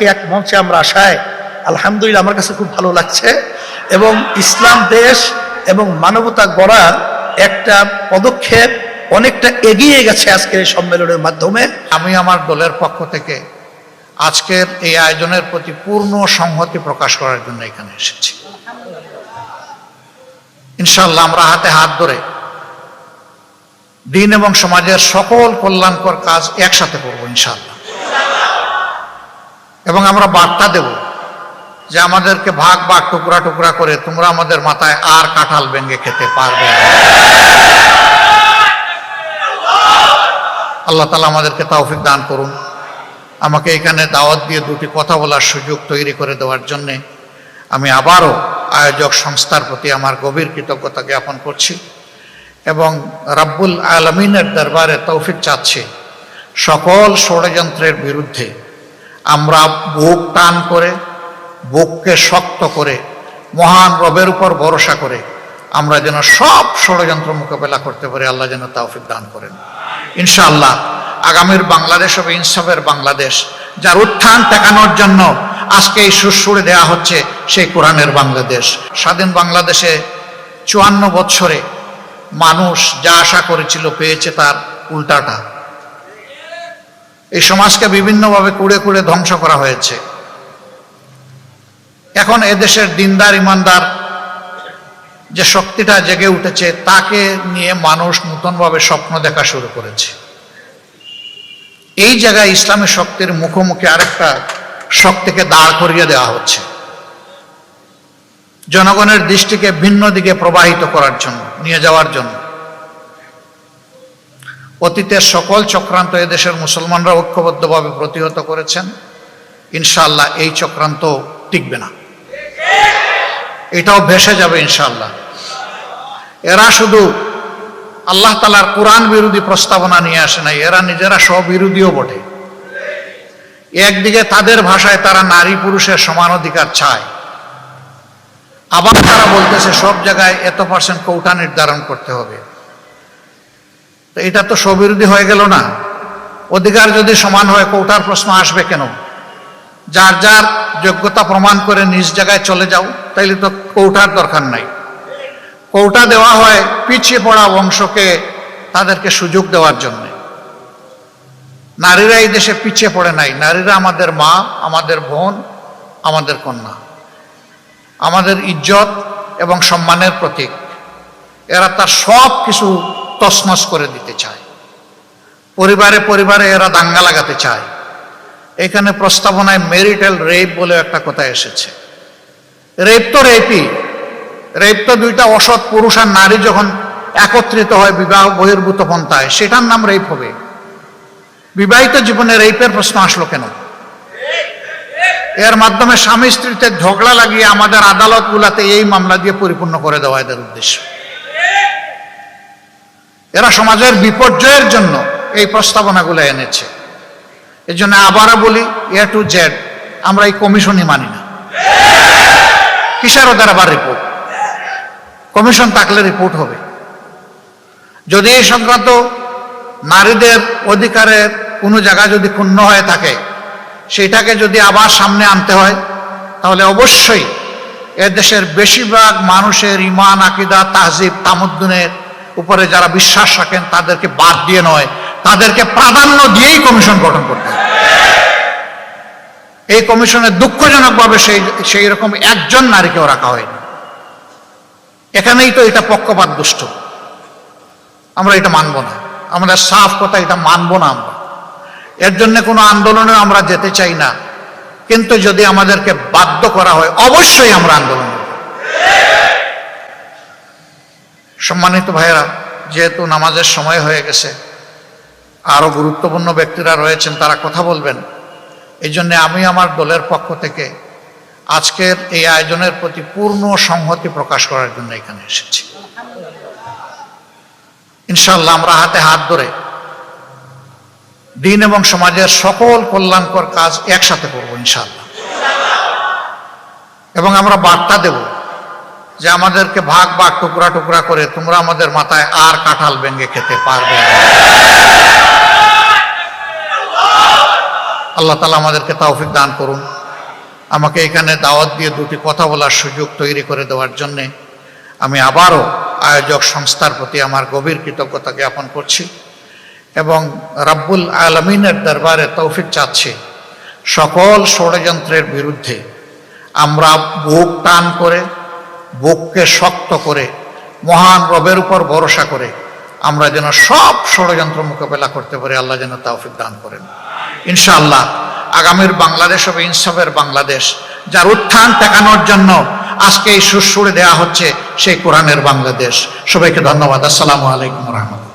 আজকে এক মঞ্চে আমরা আসায় আলহামদুলিল্লাহ আমার কাছে খুব ভালো লাগছে এবং ইসলাম দেশ এবং মানবতা গড়ার একটা পদক্ষেপ অনেকটা এগিয়ে গেছে আজকের এই সম্মেলনের মাধ্যমে। আমি আমার দলের পক্ষ থেকে আজকের এই আয়োজনের প্রতি পূর্ণ সংহতি প্রকাশ করার জন্য এখানে এসেছি। ইনশাল্লাহ আমরা হাতে হাত ধরে দিন এবং সমাজের সকল কল্যাণকর কাজ একসাথে করব ইনশাল্লাহ এবং আমরা বার্তা দেব যে আমাদেরকে ভাগ ভাগ টুকরা টুকরা করে তোমরা আমাদের মাথায় আর কাঁঠাল ভেঙে খেতে পারবে আল্লাহ তালা আমাদেরকে তৌফিক দান করুন। আমাকে এখানে দাওয়াত দিয়ে দুটি কথা বলার সুযোগ তৈরি করে দেওয়ার জন্যে আমি আবারও আয়োজক সংস্থার প্রতি আমার গভীর কৃতজ্ঞতা জ্ঞাপন করছি এবং রাব্বুল আলমিনের দরবারে তৌফিক চাচ্ছি সকল ষড়যন্ত্রের বিরুদ্ধে আমরা বুক টান করে, বুককে শক্ত করে, মহান রবের উপর ভরসা করে আমরা যেন সব ষড়যন্ত্র মোকাবেলা করতে পারি, আল্লাহ যেন তৌফিক দান করেন। ইনশাআল্লাহ আগামীর বাংলাদেশ হবে ইনসাফের বাংলাদেশ, যার উত্থান টেকানোর জন্য আজকে এই সুরসুরে দেয়া হচ্ছে সেই কোরআনের বাংলাদেশ। স্বাধীন বাংলাদেশে চুয়ান্ন বৎসরে মানুষ যা আশা করেছিল পেয়েছে তার উল্টাটা। এই সমাজকে বিভিন্নভাবে কুড়ে কুড়ে ধ্বংস করা হয়েছে। এখন এদেশের দিনদার, ইমানদার যে শক্তিটা জেগে উঠেছে, তাকে নিয়ে মানুষ নতুনভাবে স্বপ্ন দেখা শুরু করেছে। এই জায়গায় ইসলামী শক্তির মুখোমুখি আরেকটা শক্তিকে দাঁড় করিয়ে দেওয়া হচ্ছে। জনগণের দৃষ্টিকে ভিন্ন দিকে প্রবাহিত করার জন্য, নিয়ে যাওয়ার জন্য। অতীতের সকল চক্রান্ত এদেশের মুসলমানরা ঐক্যবদ্ধভাবে প্রতিহত করেছেন। ইনশাল্লাহ এই চক্রান্ত টিকবে না। এটাও ভেসে যাবে ইনশাল্লাহ এরা শুধু আল্লাহ তালার কোরআন বিরোধী প্রস্তাবনা নিয়ে আসে নাই, এরা নিজেরা স্ববিরোধীও বটে। একদিকে তাদের ভাষায় তারা নারী পুরুষের সমান অধিকার চায়। আবার তারা বলতেছে সব জায়গায় এত পার্সেন্ট কৌটা নির্ধারণ করতে হবে। এটা তো স্ববিরোধী হয়ে গেল না। অধিকার যদি সমান হয়, কৌটার প্রশ্ন আসবে কেন? যার যার যোগ্যতা প্রমাণ করে নিজ জায়গায় চলে যাও, তাইলে তো কৌটার দরকার নাই। কৌটা দেওয়া হয় পিছিয়ে পড়া বংশকে তাদেরকে সুযোগ দেওয়ার জন্য। নারীরা এই দেশে পিছিয়ে পড়ে নাই। নারীরা আমাদের মা, আমাদের বোন, আমাদের কন্যা। আমাদের ইজ্জত এবং সম্মানের প্রতীক। এরা তার সব কিছু তছনছ করে দিতে চায়। পরিবারে পরিবারে এরা দাঙ্গা লাগাতে চায়। এখানে প্রস্তাবনায় মেরিটাল রেপ বলে একটা কথা এসেছে। রেপ তো রেপই। রেপ তো দুইটা অসৎ পুরুষ আর নারী যখন একত্রিত হয়, বিবাহ বহির্ভূত পন্থায়, সেটার নাম রেপ হবে। বিবাহিত জীবনে রেপের প্রশ্ন আসলো কেন? এর মাধ্যমে স্বামী স্ত্রীতে ঝগড়া লাগিয়ে আমাদের আদালতগুলাতে এই মামলা দিয়ে পরিপূর্ণ করে দেওয়া এদের উদ্দেশ্য। এরা সমাজের বিপর্যয়ের জন্য এই প্রস্তাবনাগুলো এনেছে। এই জন্য আবারও বলি এ টু জেড আমরা এই কমিশনই মানি না। কিসের ওদের আবার রিপোর্ট কমিশন থাকলে রিপোর্ট হবে। যদি এই সংক্রান্ত নারীদের অধিকারের কোনো জায়গায় যদি ক্ষুণ্ণ হয়ে থাকে, সেটাকে যদি আবার সামনে আনতে হয়, তাহলে অবশ্যই এ দেশের বেশিরভাগ মানুষের ইমান আকিদা, তাহজিব, তামুদ্দিনের উপরে যারা বিশ্বাস রাখেন, তাদেরকে বাদ দিয়ে নয়। তাদেরকে প্রাধান্য দিয়েই কমিশন গঠন করতে এই কমিশনে দুঃখজনকভাবে সেই সেই রকম একজন নারীকেও রাখা হয়নি। এখানেই তো এটা পক্ষপাত দুষ্ট। আমরা এটা মানব না। আমাদের সাফ কথা এটা মানব না আমরা। এর জন্য কোনো আন্দোলনে আমরা যেতে চাই না। কিন্তু যদি আমাদেরকে বাধ্য করা হয়, অবশ্যই আমরা আন্দোলন করব। সম্মানিত ভাইয়েরা, যেহেতু নামাজের সময় হয়ে গেছে, আরও গুরুত্বপূর্ণ ব্যক্তিরা রয়েছেন, তারা কথা বলবেন। এই জন্য আমি আমার দলের পক্ষ থেকে আজকের এই আয়োজনের প্রতি পূর্ণ সংহতি প্রকাশ করার জন্য এখানে এসেছি। ইনশাল্লাহ আমরা হাতে হাত ধরে দিন এবং সমাজের সকল কল্যাণকর কাজ একসাথে করব ইনশাল্লাহ এবং আমরা বার্তা দেব যে আমাদেরকে ভাগ ভাগ টুকরা টুকরা করে তোমরা আমাদের মাথায় আর কাঁঠাল ভেঙে খেতে পারবে আল্লাহ তালা আমাদেরকে তৌফিক দান করুন। আমাকে এখানে দাওয়াত দিয়ে দুটি কথা বলার সুযোগ তৈরি করে দেওয়ার জন্যে আমি আবারও আয়োজক সংস্থার প্রতি আমার গভীর কৃতজ্ঞতা জ্ঞাপন করছি এবং রাব্বুল আলমিনের দরবারে তৌফিক চাচ্ছি। সকল ষড়যন্ত্রের বিরুদ্ধে আমরা বুক টান করে বুককে শক্ত করে, মহান রবের উপর ভরসা করে, আমরা যেন সব ষড়যন্ত্র মোকাবেলা করতে পারি, আল্লাহ যেন তাওফিক দান করেন। ইনশাআল্লাহ, আগামীর বাংলাদেশ হবে ইনসাফের বাংলাদেশ, যার উত্থান টেকানোর জন্য আজকে এই সুরসুরে দেওয়া হচ্ছে সেই কোরআনের বাংলাদেশ। সবাইকে ধন্যবাদ। আসসালামু আলাইকুম রহমতুল্লাহ।